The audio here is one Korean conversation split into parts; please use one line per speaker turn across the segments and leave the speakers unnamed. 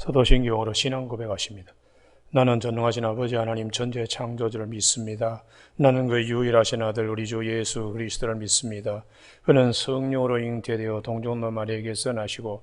사도신경으로 신앙 고백하십니다. 나는 전능하신 아버지 하나님 전체 창조주를 믿습니다. 나는 그 유일하신 아들 우리 주 예수 그리스도를 믿습니다. 그는 성령으로 잉태되어 동정노 마리에게서 나시고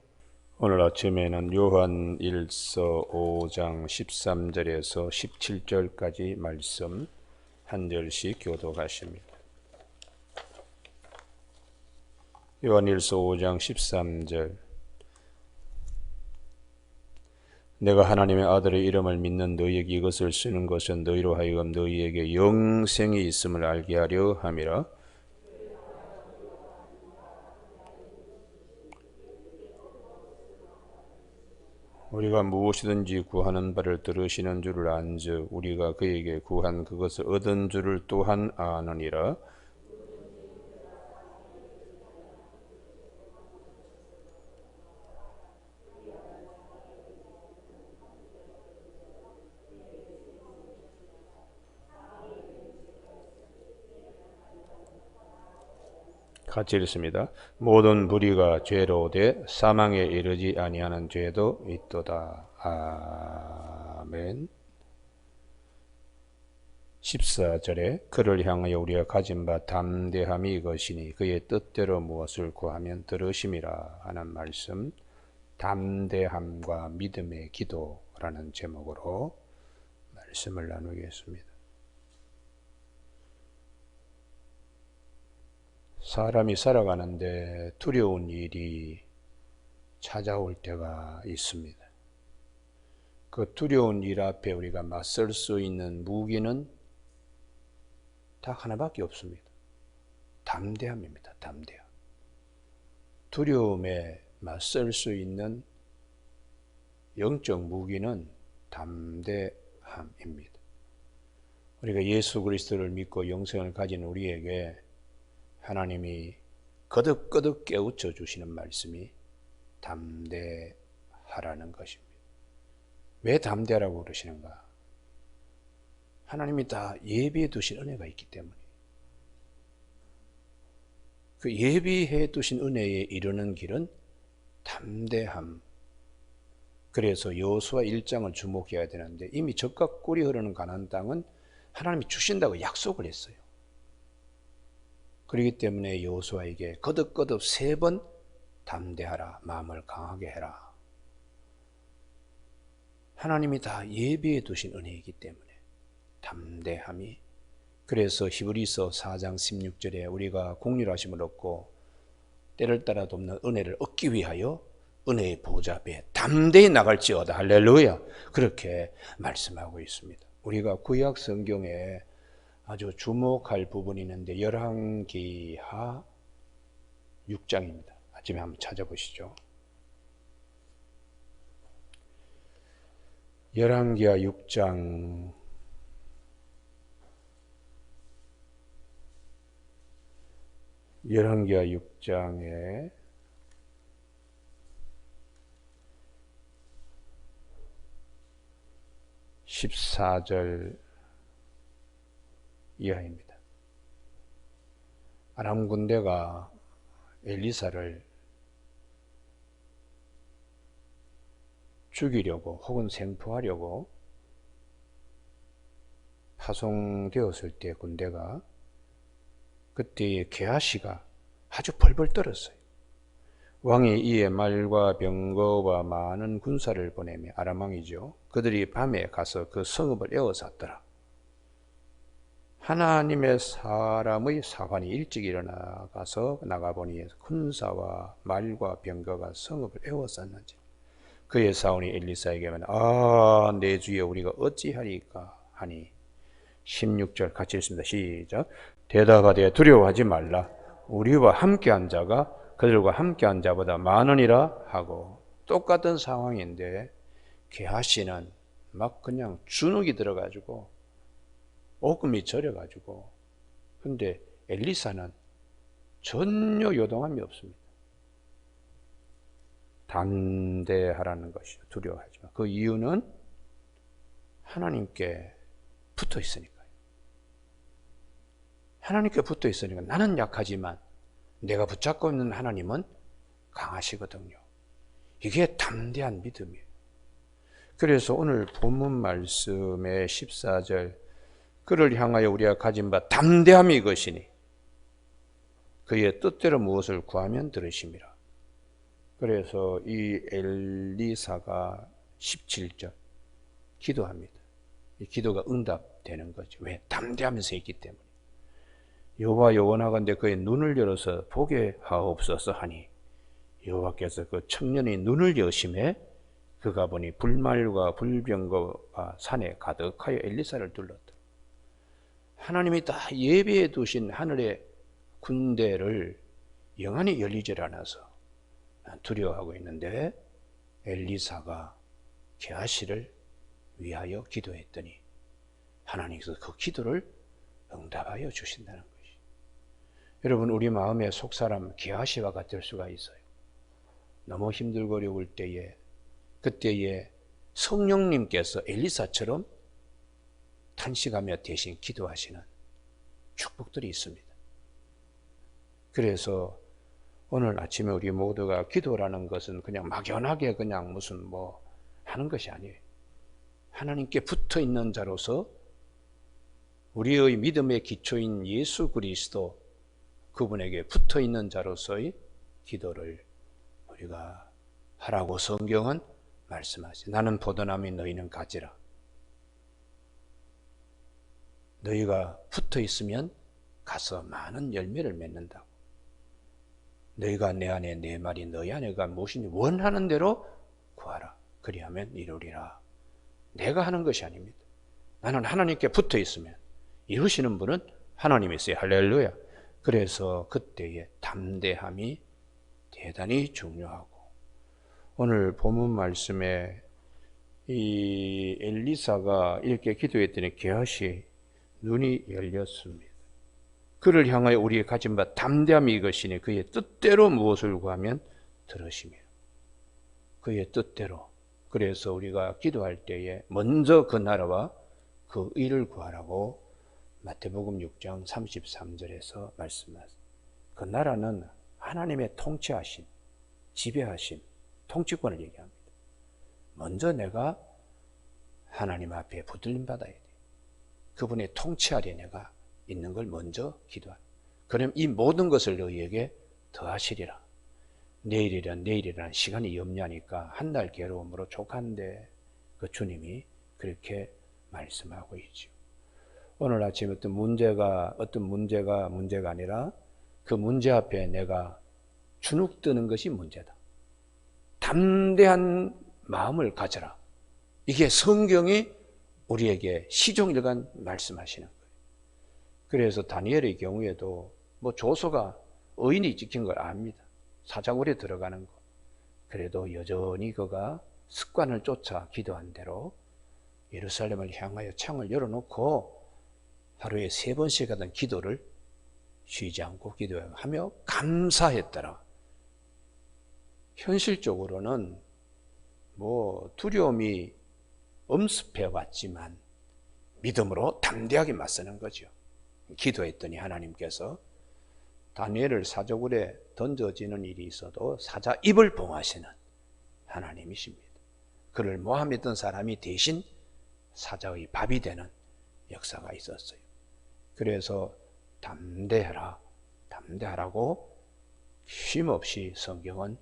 오늘 아침에는 요한 1서 5장 13절에서 17절까지 말씀 한 절씩 교독하십니다. 요한 1서 5장 13절 내가 하나님의 아들의 이름을 믿는 너희에게 이것을 쓰는 것은 너희로 하여금 너희에게 영생이 있음을 알게 하려 함이라 우리가 무엇이든지 구하는 바를 들으시는 줄을 안즉 우리가 그에게 구한 그것을 얻은 줄을 또한 아느니라 같이 읽습니다. 모든 무리가 죄로 돼 사망에 이르지 아니하는 죄도 있도다. 아멘. 14절에 그를 향하여 우리가 가진 바 담대함이 이것이니 그의 뜻대로 무엇을 구하면 들으심이라 하는 말씀 담대함과 믿음의 기도라는 제목으로 말씀을 나누겠습니다. 사람이 살아가는데 두려운 일이 찾아올 때가 있습니다. 그 두려운 일 앞에 우리가 맞설 수 있는 무기는 딱 하나밖에 없습니다. 담대함입니다. 담대함. 두려움에 맞설 수 있는 영적 무기는 담대함입니다. 우리가 예수 그리스도를 믿고 영생을 가진 우리에게 하나님이 거듭거듭 깨우쳐 주시는 말씀이 담대하라는 것입니다. 왜 담대하라고 그러시는가? 하나님이 다 예비해 두신 은혜가 있기 때문에 그 예비해 두신 은혜에 이르는 길은 담대함. 그래서 여수와 1장을 주목해야 되는데 이미 적과 꿀이 흐르는 가나안 땅은 하나님이 주신다고 약속을 했어요. 그렇기 때문에 여호수아에게 거듭거듭 세 번 담대하라 마음을 강하게 해라. 하나님이 다 예비해 두신 은혜이기 때문에 담대함이 그래서 히브리서 4장 16절에 우리가 공률하심을 얻고 때를 따라 돕는 은혜를 얻기 위하여 은혜의 보좌 앞에 담대히 나갈지어다 할렐루야 그렇게 말씀하고 있습니다. 우리가 구약 성경에 아주 주목할 부분이 있는데 열왕기하 6장입니다. 아침에 한번 찾아보시죠. 열왕기하 6장 열왕기하 6장에 14절 이하입니다. 아람 군대가 엘리사를 죽이려고 혹은 생포하려고 파송되었을 때 군대가 그때의 게하시가 아주 벌벌 떨었어요. 왕이 이에 말과 병거와 많은 군사를 보내며 아람왕이죠. 그들이 밤에 가서 그 성읍을 에워쌌더라. 하나님의 사람의 사관이 일찍 일어나가서 나가보니 군사와 말과 병거가 성읍을 에워쌌는지. 그의 사원이 엘리사에게만 아내 주여 우리가 어찌하리까 하니 16절 같이 읽습니다. 시작. 대답하되 두려워하지 말라. 우리와 함께한 자가 그들과 함께한 자보다 많으니라 하고 똑같은 상황인데 게하시는 막 그냥 주눅이 들어가지고 오금이 저려가지고 근데 엘리사는 전혀 요동함이 없습니다. 담대하라는 것이 두려워하지만 그 이유는 하나님께 붙어 있으니까요. 하나님께 붙어 있으니까 나는 약하지만 내가 붙잡고 있는 하나님은 강하시거든요. 이게 담대한 믿음이에요. 그래서 오늘 본문 말씀의 14절 그를 향하여 우리가 가진 바 담대함이 이것이니 그의 뜻대로 무엇을 구하면 들으심이라. 그래서 이 엘리사가 17절 기도합니다. 이 기도가 응답되는 거죠. 왜? 담대하면서 있기 때문에. 여호와 여원하건대 그의 눈을 열어서 보게 하옵소서 하니 여호와께서 그 청년의 눈을 여심해 그가 보니 불말과 불병거가 산에 가득하여 엘리사를 둘렀다. 하나님이 다 예배해 두신 하늘의 군대를 영원히 열리질 않아서 두려워하고 있는데 엘리사가 게하시를 위하여 기도했더니 하나님께서 그 기도를 응답하여 주신다는 것이. 여러분 우리 마음의 속사람 게하시와 같을 수가 있어요. 너무 힘들고 어려울 때에 그때에 성령님께서 엘리사처럼 탄식하며 대신 기도하시는 축복들이 있습니다. 그래서 오늘 아침에 우리 모두가 기도라는 것은 그냥 막연하게 그냥 무슨 뭐 하는 것이 아니에요. 하나님께 붙어 있는 자로서 우리의 믿음의 기초인 예수 그리스도 그분에게 붙어 있는 자로서의 기도를 우리가 하라고 성경은 말씀하시. 나는 포도나무 너희는 가지라. 너희가 붙어 있으면 가서 많은 열매를 맺는다고. 너희가 내 안에 내 말이 너희 안에가 무엇인지 원하는 대로 구하라. 그리하면 이루리라. 내가 하는 것이 아닙니다. 나는 하나님께 붙어 있으면 이루시는 분은 하나님이세요. 할렐루야. 그래서 그때의 담대함이 대단히 중요하고 오늘 본문 말씀에 이 엘리사가 이렇게 기도했더니 게하시 눈이 열렸습니다. 그를 향하여 우리의 가진 바 담대함이 이것이니 그의 뜻대로 무엇을 구하면 들으시며 그의 뜻대로 그래서 우리가 기도할 때에 먼저 그 나라와 그 일을 구하라고 마태복음 6장 33절에서 말씀하십니다. 그 나라는 하나님의 통치하신 지배하신 통치권을 얘기합니다. 먼저 내가 하나님 앞에 붙들림 받아야 돼. 그분의 통치 아래 내가 있는 걸 먼저 기도하라. 그럼 이 모든 것을 너희에게 더하시리라. 내일이란 내일이란 시간이 염려하니까 한 달 괴로움으로 족한데 그 주님이 그렇게 말씀하고 있죠. 오늘 아침 어떤 문제가 어떤 문제가 문제가 아니라 그 문제 앞에 내가 주눅드는 것이 문제다. 담대한 마음을 가져라. 이게 성경이 우리에게 시종일관 말씀하시는 거예요. 그래서 다니엘의 경우에도 뭐 조서가 의인이 지킨 걸 압니다. 사자굴에 들어가는 거. 그래도 여전히 그가 습관을 쫓아 기도한 대로 예루살렘을 향하여 창을 열어놓고 하루에 세 번씩 하던 기도를 쉬지 않고 기도하며 감사했더라. 현실적으로는 뭐 두려움이 엄습해 왔지만 믿음으로 담대하게 맞서는 거죠. 기도했더니 하나님께서 다니엘을 사저굴에 던져지는 일이 있어도 사자 입을 봉하시는 하나님이십니다. 그를 모함했던 사람이 대신 사자의 밥이 되는 역사가 있었어요. 그래서 담대하라, 담대하라고 쉼없이 성경은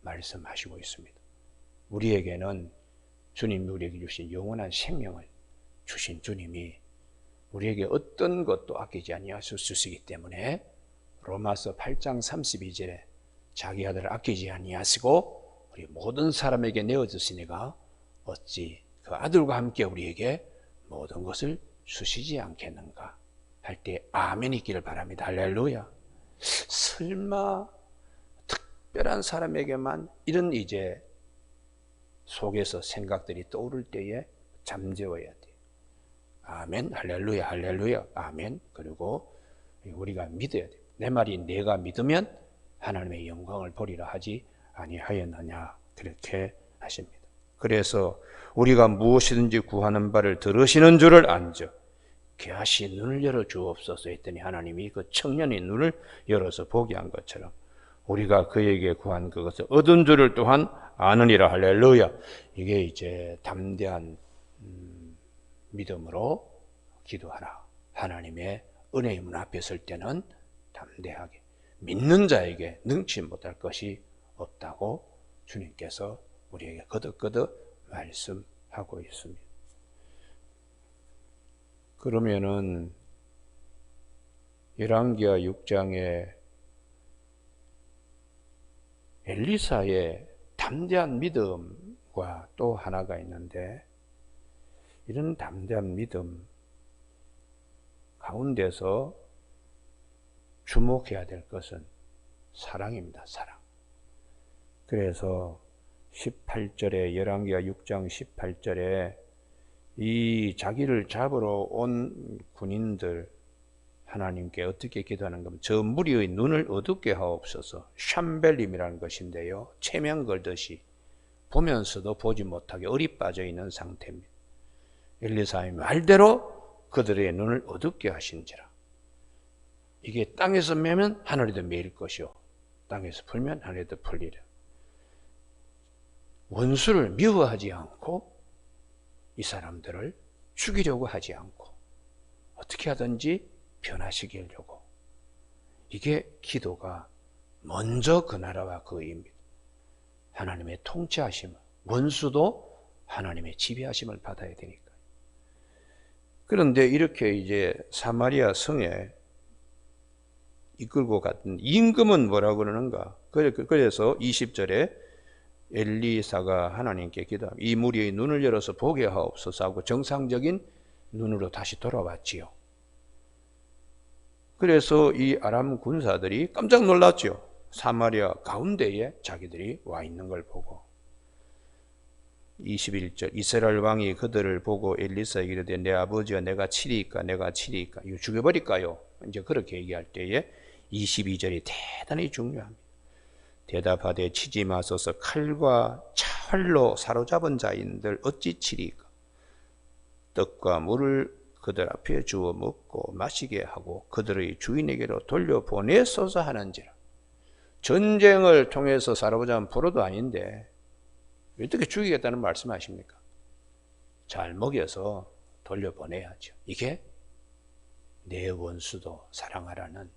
말씀하시고 있습니다. 우리에게는 주님 우리에게 주신 영원한 생명을 주신 주님이 우리에게 어떤 것도 아끼지 있기 때문에 로마서 8장 32절에 자기 아들을 아끼지 아니하시고 우리 모든 사람에게 내어 주시니가 어찌 그 아들과 함께 우리에게 모든 것을 주시지 않겠는가 할 때 아멘 있기를 바랍니다. 할렐루야. 설마 특별한 사람에게만 이런 이제 속에서 생각들이 떠오를 때에 잠재워야 돼. 아멘, 할렐루야, 할렐루야, 아멘. 그리고 우리가 믿어야 돼. 내 말이 내가 믿으면 하나님의 영광을 보리라 하지 아니하였느냐 그렇게 하십니다. 그래서 우리가 무엇이든지 구하는 바를 들으시는 줄을 안죠. 개하시 눈을 열어 주옵소서 했더니 하나님이 그 청년의 눈을 열어서 보게 한 것처럼 우리가 그에게 구한 그것을 얻은 줄을 또한 아느니라 할렐루야. 이게 이제 담대한 음, 믿음으로 기도하라. 하나님의 은혜의 문 앞에 설 때는 담대하게 믿는 자에게 능치 못할 것이 없다고 주님께서 우리에게 거듭거듭 말씀하고 있습니다. 그러면은 열왕기하 6장에 엘리사의 담대한 믿음과 또 하나가 있는데 이런 담대한 믿음 가운데서 주목해야 될 것은 사랑입니다. 사랑. 그래서 18절에 열왕기하 6장 18절에 이 자기를 잡으러 온 군인들 하나님께 어떻게 기도하는 겁니까? 저 무리의 눈을 어둡게 하옵소서. 샴벨림이라는 것인데요. 체면 걸듯이 보면서도 보지 못하게 어리 빠져 있는 상태입니다. 엘리사의 말대로 그들의 눈을 어둡게 하신지라. 이게 땅에서 매면 하늘에도 매일 것이요. 땅에서 풀면 하늘에도 풀리라. 원수를 미워하지 않고 이 사람들을 죽이려고 하지 않고 어떻게 하든지 변화시게 하려고 이게 기도가 먼저 그 나라와 그 의입니다. 하나님의 통치하심, 원수도 하나님의 지배하심을 받아야 되니까. 그런데 이렇게 이제 사마리아 성에 이끌고 갔던 임금은 뭐라고 그러는가? 그래서 20절에 엘리사가 하나님께 기도합니다. 이 무리의 눈을 열어서 보게 하옵소서 하고 정상적인 눈으로 다시 돌아왔지요. 그래서 이 아람 군사들이 깜짝 놀랐죠. 사마리아 가운데에 자기들이 와 있는 걸 보고 21절 이스라엘 왕이 그들을 보고 엘리사에게 이르되 내 아버지와 내가 치리까 내가 치리까 이거 죽여버릴까요? 이제 그렇게 얘기할 때에 22절이 대단히 중요합니다. 대답하되 치지 마소서 칼과 차활로 사로잡은 자인들 어찌 치리까? 떡과 물을 그들 앞에 주어 먹고 마시게 하고 그들의 주인에게로 돌려보내소서 하는지라. 전쟁을 통해서 사로잡은 포로도 아닌데 어떻게 죽이겠다는 말씀 하십니까? 잘 먹여서 돌려보내야죠. 이게 내 원수도 사랑하라는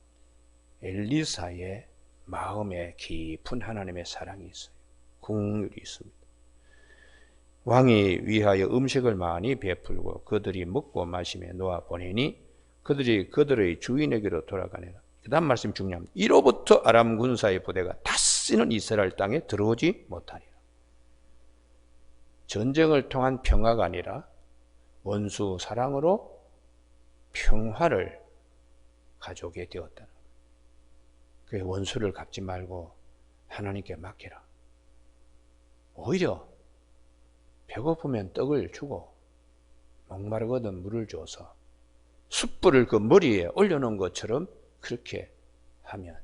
엘리사의 마음에 깊은 하나님의 사랑이 있어요. 국률이 있습니다. 왕이 위하여 음식을 많이 베풀고 그들이 먹고 마시며 놓아 보내니 그들이 그들의 주인에게로 돌아가니라. 그 다음 말씀 중요합니다. 이로부터 아람 군사의 부대가 다시는 이스라엘 땅에 들어오지 못하리라. 전쟁을 통한 평화가 아니라 원수 사랑으로 평화를 가져오게 되었다는 그 원수를 갚지 말고 하나님께 맡기라. 오히려 배고프면 떡을 주고 목마르거든 물을 줘서 숯불을 그 머리에 올려놓은 것처럼 그렇게 하면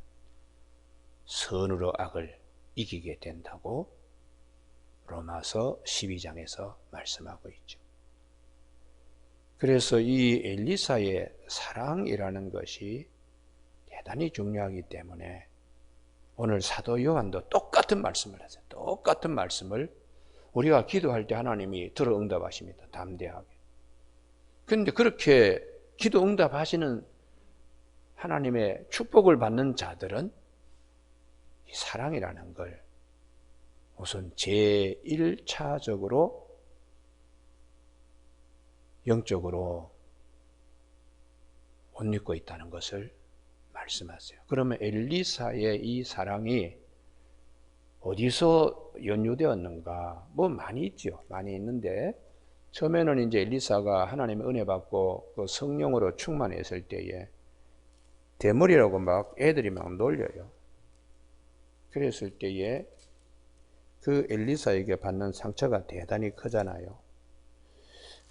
선으로 악을 이기게 된다고 로마서 12장에서 말씀하고 있죠. 그래서 이 엘리사의 사랑이라는 것이 대단히 중요하기 때문에 오늘 사도 요한도 똑같은 말씀을 하세요. 똑같은 말씀을 우리가 기도할 때 하나님이 들어 응답하십니다. 담대하게. 그런데 그렇게 기도 응답하시는 하나님의 축복을 받는 자들은 이 사랑이라는 걸 우선 제1차적으로 영적으로 옷 입고 있다는 것을 말씀하세요. 그러면 엘리사의 이 사랑이 어디서 연유되었는가? 뭐 많이 있죠. 많이 있는데 처음에는 이제 엘리사가 하나님의 은혜 받고 그 성령으로 충만했을 때에 대머리라고 막 애들이 막 놀려요. 그랬을 때에 그 엘리사에게 받는 상처가 대단히 크잖아요.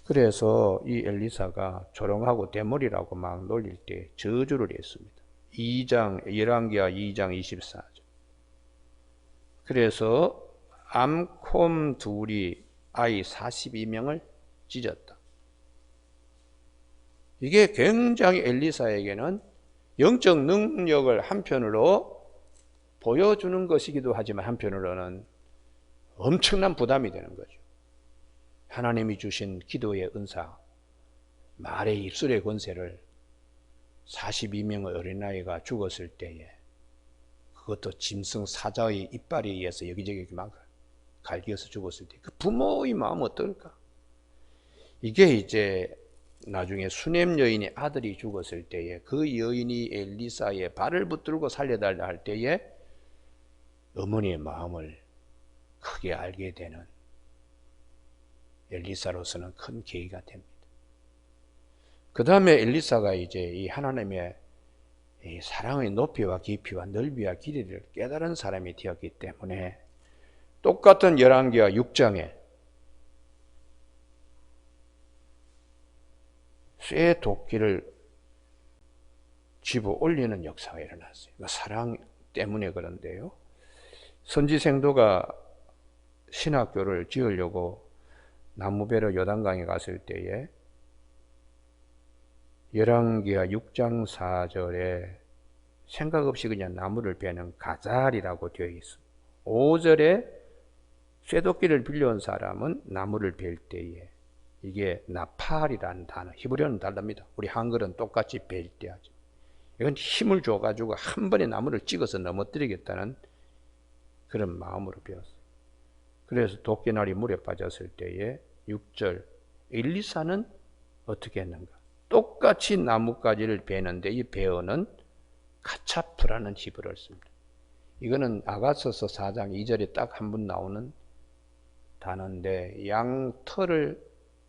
그래서 이 엘리사가 조롱하고 대머리라고 막 놀릴 때 저주를 했습니다. 2장 열왕기하 2장 24절. 그래서 암콤 둘이 아이 42명을 찢었다. 이게 굉장히 엘리사에게는 영적 능력을 한편으로 보여주는 것이기도 하지만 한편으로는 엄청난 부담이 되는 거죠. 하나님이 주신 기도의 은사, 말의 입술의 권세를 42명의 어린아이가 죽었을 때에 그것도 짐승 사자의 이빨에 의해서 여기저기 막 갈기어서 죽었을 때 그 부모의 마음 어떨까? 이게 이제 나중에 수냄 여인의 아들이 죽었을 때에 그 여인이 엘리사의 발을 붙들고 살려달라 할 때에 어머니의 마음을 크게 알게 되는 엘리사로서는 큰 계기가 됩니다. 그 다음에 엘리사가 이제 이 하나님의 이 사랑의 높이와 깊이와 넓이와 길이를 깨달은 사람이 되었기 때문에 똑같은 열왕기와 6장에 쇠 도끼를 집어 올리는 역사가 일어났어요. 사랑 때문에 그런데요. 선지생도가 신학교를 지으려고 나무배로 요단강에 갔을 때에 열왕기하 6장 4절에 생각 없이 그냥 나무를 베는 가잘이라고 되어 있습니다. 5절에 쇠도끼를 빌려온 사람은 나무를 벨 때에 이게 나팔이라는 단어, 히브리어는 다릅니다. 우리 한글은 똑같이 벨 때 하죠. 이건 힘을 줘가지고 한 번에 나무를 찍어서 넘어뜨리겠다는 그런 마음으로 배웠어요. 그래서 도끼날이 물에 빠졌을 때에 6절 엘리사는 어떻게 했는가? 똑같이 나뭇가지를 베는데 이 베어는 카차프라는 히브리어를 씁니다. 이거는 아가서서 4장 2절에 딱 한 번 나오는 단어인데 양 털을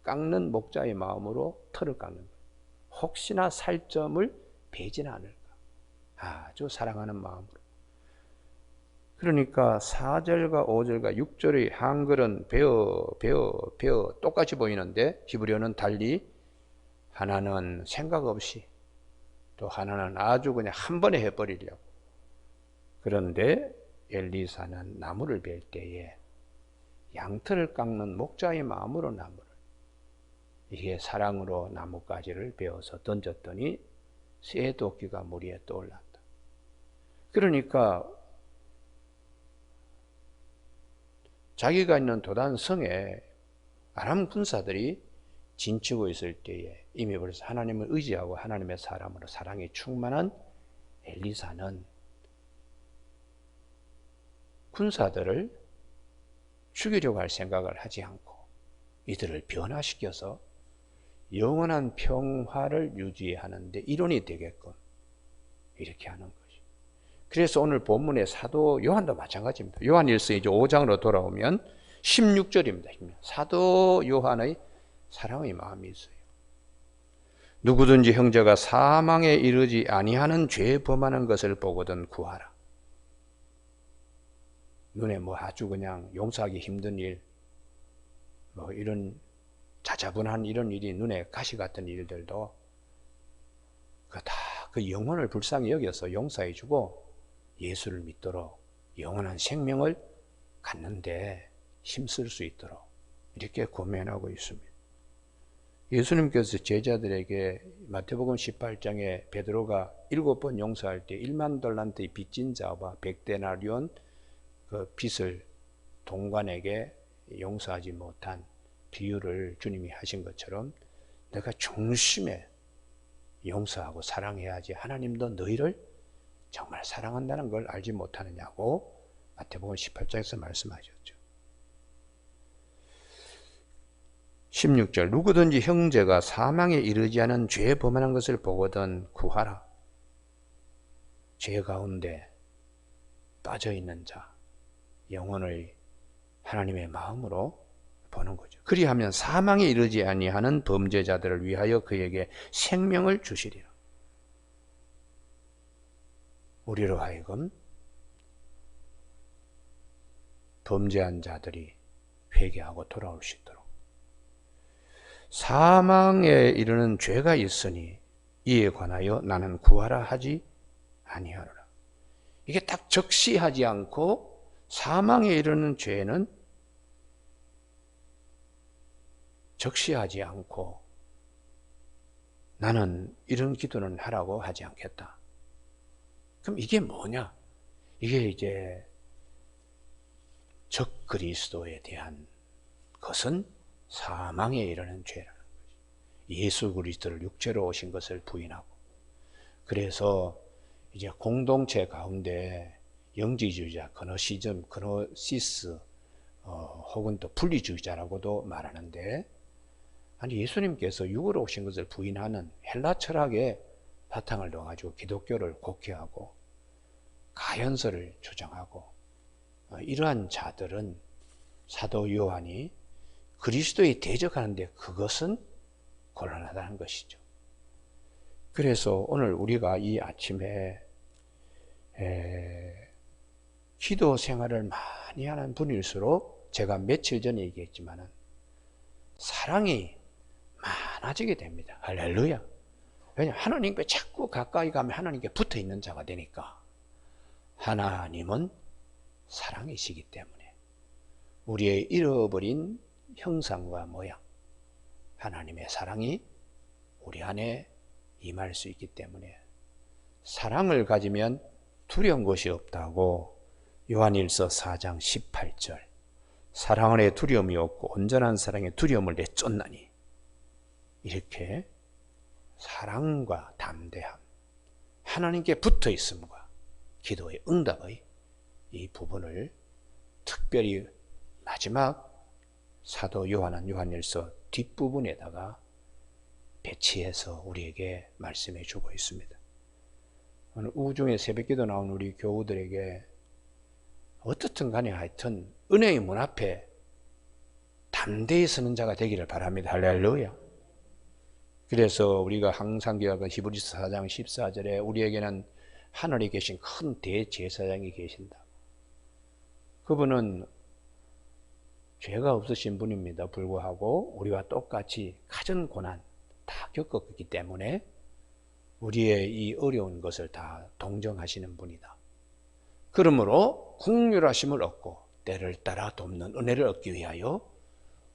깎는 목자의 마음으로 털을 깎는 거예요. 혹시나 살점을 베진 않을까. 아주 사랑하는 마음으로. 그러니까 4절과 5절과 6절의 한글은 베어, 베어, 베어 똑같이 보이는데 히브리어는 달리 하나는 생각 없이 또 하나는 아주 그냥 한 번에 해버리려고. 그런데 엘리사는 나무를 벨 때에 양털을 깎는 목자의 마음으로 나무를 이게 사랑으로 나뭇가지를 베어서 던졌더니 새 도끼가 물 위에 떠올랐다. 그러니까 자기가 있는 도단 성에 아람 군사들이 진치고 있을 때에 이미 벌써 하나님을 의지하고 하나님의 사람으로 사랑이 충만한 엘리사는 군사들을 죽이려고 할 생각을 하지 않고 이들을 변화시켜서 영원한 평화를 유지하는데 이론이 되게끔 이렇게 하는 것이. 그래서 오늘 본문의 사도 요한도 마찬가지입니다. 요한 1서 이제 5장으로 돌아오면 16절입니다. 사도 요한의 사랑의 마음이 있어요. 누구든지 형제가 사망에 이르지 아니하는 죄 범하는 것을 보거든 구하라. 눈에 뭐 아주 그냥 용서하기 힘든 일, 뭐 이런 자자분한 이런 일이 눈에 가시 같은 일들도 그 다 그 영혼을 불쌍히 여겨서 용서해 주고 예수를 믿도록 영원한 생명을 갖는데 힘쓸 수 있도록 이렇게 고면하고 있습니다. 예수님께서 제자들에게 마태복음 18장에 베드로가 일곱 번 용서할 때 1만 달란트의 빚진 자와 백데나리온 그 빚을 동관에게 용서하지 못한 비유를 주님이 하신 것처럼 내가 중심에 용서하고 사랑해야지 하나님도 너희를 정말 사랑한다는 걸 알지 못하느냐고 마태복음 18장에서 말씀하셨죠. 16절 누구든지 형제가 사망에 이르지 않은 죄 범하는 것을 보거든 구하라. 죄 가운데 빠져 있는 자 영혼을 하나님의 마음으로 보는 거죠. 그리하면 사망에 이르지 아니하는 범죄자들을 위하여 그에게 생명을 주시리라. 우리로 하여금 범죄한 자들이 회개하고 돌아올 수 있도록 사망에 이르는 죄가 있으니 이에 관하여 나는 구하라 하지 아니하노라. 이게 딱 적시하지 않고 사망에 이르는 죄는 적시하지 않고 나는 이런 기도는 하라고 하지 않겠다. 그럼 이게 뭐냐? 이게 이제 적 그리스도에 대한 것은 사망에 이르는 죄라는 거죠. 예수 그리스도를 육체로 오신 것을 부인하고 그래서 이제 공동체 가운데 영지주의자, 그노시즘, 그노시스 어, 혹은 또 분리주의자라고도 말하는데 아니 예수님께서 육으로 오신 것을 부인하는 헬라 철학의 바탕을 둬가지고 기독교를 곡해하고 가연설을 주장하고 어, 이러한 자들은 사도 요한이 그리스도에 대적하는데 그것은 곤란하다는 것이죠. 그래서 오늘 우리가 이 아침에 에, 기도 생활을 많이 하는 분일수록 제가 며칠 전에 얘기했지만은 사랑이 많아지게 됩니다. 할렐루야. 왜냐하면 하나님께 자꾸 가까이 가면 하나님께 붙어 있는 자가 되니까 하나님은 사랑이시기 때문에 우리의 잃어버린 형상과 모양, 하나님의 사랑이 우리 안에 임할 수 있기 때문에 사랑을 가지면 두려운 것이 없다고 요한일서 4장 18절. 사랑 안에 두려움이 없고 온전한 사랑에 두려움을 내쫓나니. 이렇게 사랑과 담대함 하나님께 붙어 있음과 기도의 응답의 이 부분을 특별히 마지막 사도 요한은 요한일서 뒷부분에다가 배치해서 우리에게 말씀해 주고 있습니다. 오늘 우중에 새벽기도 나온 우리 교우들에게 어떻든 간에 하여튼 은혜의 문 앞에 담대히 서는 자가 되기를 바랍니다. 할렐루야. 그래서 우리가 항상 기억하는 히브리서 4장 14절에 우리에게는 하늘에 계신 큰 대제사장이 계신다. 그분은 죄가 없으신 분입니다. 불구하고 우리와 똑같이 가진 고난 다 겪었기 때문에 우리의 이 어려운 것을 다 동정하시는 분이다. 그러므로 국률하심을 얻고 때를 따라 돕는 은혜를 얻기 위하여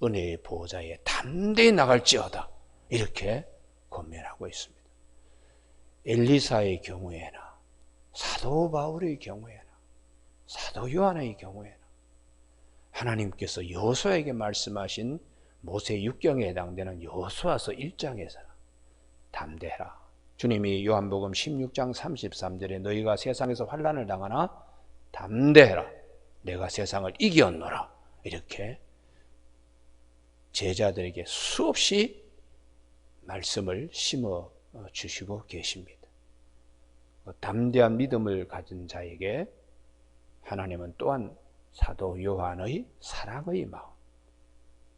은혜의 보호자에 담대히 나갈지어다. 이렇게 권면하고 있습니다. 엘리사의 경우에나 사도 바울의 경우에나 사도 요한의 경우에나 하나님께서 여호수아에게 말씀하신 모세 6경에 해당되는 여호수아서 1장에서 담대해라. 주님이 요한복음 16장 33절에 너희가 세상에서 환란을 당하나 담대해라. 내가 세상을 이겼노라. 이렇게 제자들에게 수없이 말씀을 심어 주시고 계십니다. 담대한 믿음을 가진 자에게 하나님은 또한 사도 요한의 사랑의 마음,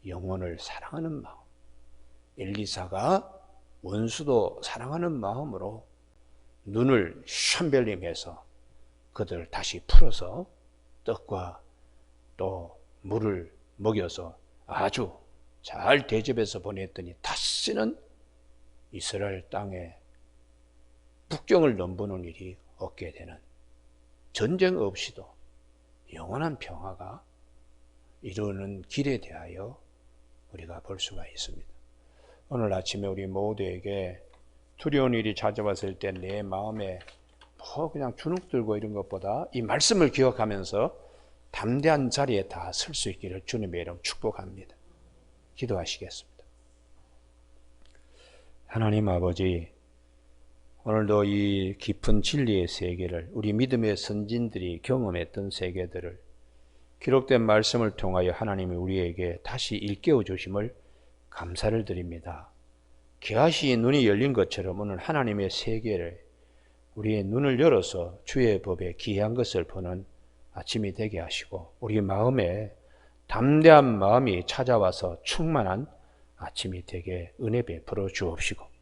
영혼을 사랑하는 마음, 엘리사가 원수도 사랑하는 마음으로 눈을 샴벨림해서 그들 다시 풀어서 떡과 또 물을 먹여서 아주 잘 대접해서 보냈더니 다시는 이스라엘 땅에 북경을 넘보는 일이 없게 되는 전쟁 없이도 영원한 평화가 이루는 길에 대하여 우리가 볼 수가 있습니다. 오늘 아침에 우리 모두에게 두려운 일이 찾아왔을 때 내 마음에 뭐 그냥 주눅 들고 이런 것보다 이 말씀을 기억하면서 담대한 자리에 다 설 수 있기를 주님의 이름 축복합니다. 기도하시겠습니다. 하나님 아버지, 오늘도 이 깊은 진리의 세계를 우리 믿음의 선진들이 경험했던 세계들을 기록된 말씀을 통하여 하나님이 우리에게 다시 일깨워 주심을 감사를 드립니다. 개아시 눈이 열린 것처럼 오늘 하나님의 세계를 우리의 눈을 열어서 주의 법에 기이한 것을 보는 아침이 되게 하시고 우리 마음에 담대한 마음이 찾아와서 충만한 아침이 되게 은혜 베풀어 주옵시고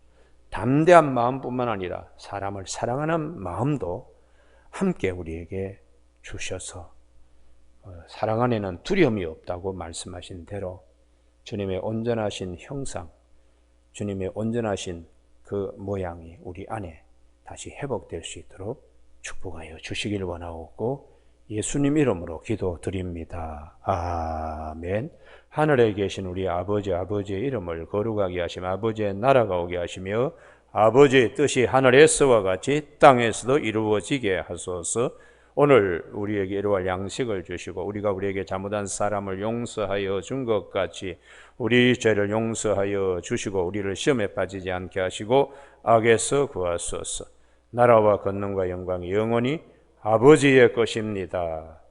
담대한 마음뿐만 아니라 사람을 사랑하는 마음도 함께 우리에게 주셔서 어, 사랑 안에는 두려움이 없다고 말씀하신 대로 주님의 온전하신 형상, 주님의 온전하신 그 모양이 우리 안에 다시 회복될 수 있도록 축복하여 주시길 원하옵고 예수님 이름으로 기도드립니다. 아멘. 하늘에 계신 우리 아버지 아버지의 이름을 거룩하게 하시며 아버지의 나라가 오게 하시며 아버지의 뜻이 하늘에서와 같이 땅에서도 이루어지게 하소서. 오늘 우리에게 이러할 양식을 주시고 우리가 우리에게 잘못한 사람을 용서하여 준 것 같이 우리 죄를 용서하여 주시고 우리를 시험에 빠지지 않게 하시고 악에서 구하소서. 나라와 권능과 영광이 영원히 아버지의 것입니다.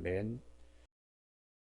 아멘.